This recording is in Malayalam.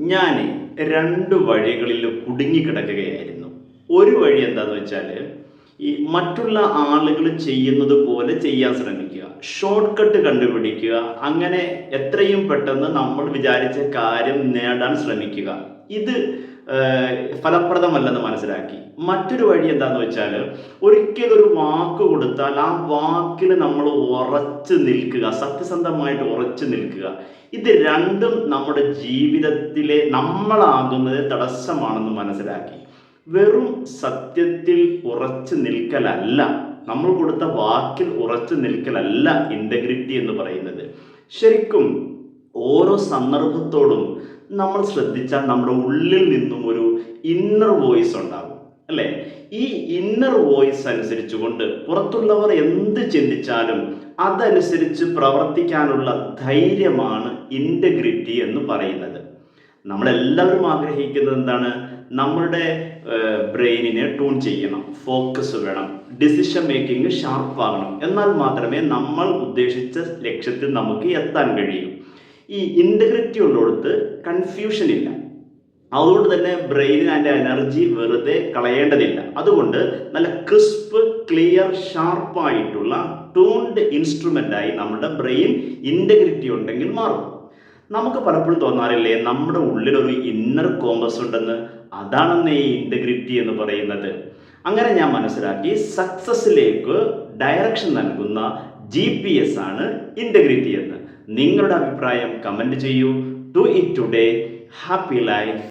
ഞാൻ രണ്ട് വഴികളിൽ കുടുങ്ങിക്കിടക്കുകയായിരുന്നു. ഒരു വഴി എന്താന്ന് വെച്ചാൽ ഈ മറ്റുള്ള ആളുകൾ ചെയ്യുന്നത് പോലെ ചെയ്യാൻ ശ്രമിക്കുക. ഷോർട്ട് കട്ട് കണ്ടുപിടിക്കുക. അങ്ങനെ എത്രയും പെട്ടെന്ന് നമ്മൾ വിചാരിച്ച കാര്യം നേടാൻ ശ്രമിക്കുക. ഇത് ഫലപ്രദമല്ലെന്ന് മനസ്സിലാക്കി. മറ്റൊരു വഴി എന്താന്ന് വെച്ചാൽ ഒരിക്കലും ഒരു വാക്ക് കൊടുത്താൽ ആ വാക്കിൽ നമ്മൾ ഉറച്ചു നിൽക്കുക സത്യസന്ധമായിട്ട് ഉറച്ചു നിൽക്കുക. ഇത് രണ്ടും നമ്മുടെ ജീവിതത്തിലെ നമ്മളാകുന്നത് തടസ്സമാണെന്ന് മനസ്സിലാക്കി. വെറും സത്യത്തിൽ ഉറച്ചു നിൽക്കലല്ല നമ്മൾ കൊടുത്ത വാക്കിൽ ഉറച്ചു നിൽക്കലല്ല ഇന്റഗ്രിറ്റി എന്ന് പറയുന്നത്. ശരിക്കും ഓരോ സന്ദർഭത്തോടും നമ്മൾ ശ്രദ്ധിച്ചാൽ നമ്മുടെ ഉള്ളിൽ നിന്നും ഒരു ഇന്നർ വോയിസ് ഉണ്ടാകും അല്ലേ? ഈ ഇന്നർ വോയിസ് അനുസരിച്ചുകൊണ്ട് പുറത്തുള്ളവർ എന്ത് ചിന്തിച്ചാലും അതനുസരിച്ച് പ്രവർത്തിക്കാനുള്ള ധൈര്യമാണ് ഇന്റഗ്രിറ്റി എന്ന് പറയുന്നത്. നമ്മളെല്ലാവരും ആഗ്രഹിക്കുന്നത് എന്താണ്? നമ്മളുടെ ബ്രെയിനിനെ ട്യൂൺ ചെയ്യണം ഫോക്കസ് വേണം ഡിസിഷൻ മേക്കിംഗ് ഷാർപ്പാകണം എന്നാൽ മാത്രമേ നമ്മൾ ഉദ്ദേശിച്ച ലക്ഷ്യത്തിൽ നമുക്ക് എത്താൻ കഴിയൂ. ഈ ഇന്റഗ്രിറ്റി ഉള്ളിടത്ത് കൺഫ്യൂഷൻ ഇല്ല. അതുകൊണ്ട് തന്നെ ബ്രെയിനിന് അതിന്റെ എനർജി വെറുതെ കളയേണ്ടതില്ല. അതുകൊണ്ട് നല്ല ക്രിസ്പ് ക്ലിയർ ഷാർപ്പായിട്ടുള്ള ടൂൺഡ് ഇൻസ്ട്രുമെന്റായി നമ്മുടെ ബ്രെയിൻ ഇന്റഗ്രിറ്റി ഉണ്ടെങ്കിൽ മാറും. നമുക്ക് പലപ്പോഴും തോന്നാറില്ലേ നമ്മുടെ ഉള്ളിലൊരു ഇന്നർ കോമ്പസ് ഉണ്ടെന്ന്? അതാണെന്ന് ഈ ഇന്റഗ്രിറ്റി എന്ന് പറയുന്നത്. അങ്ങനെ ഞാൻ മനസ്സിലാക്കി സക്സസ്സിലേക്ക് ഡയറക്ഷൻ നൽകുന്ന ജി പി എസ് ആണ് ഇന്റഗ്രിറ്റി എന്ന്. നിങ്ങളുടെ അഭിപ്രായം കമന്റ് ചെയ്യൂ. Do it today happy life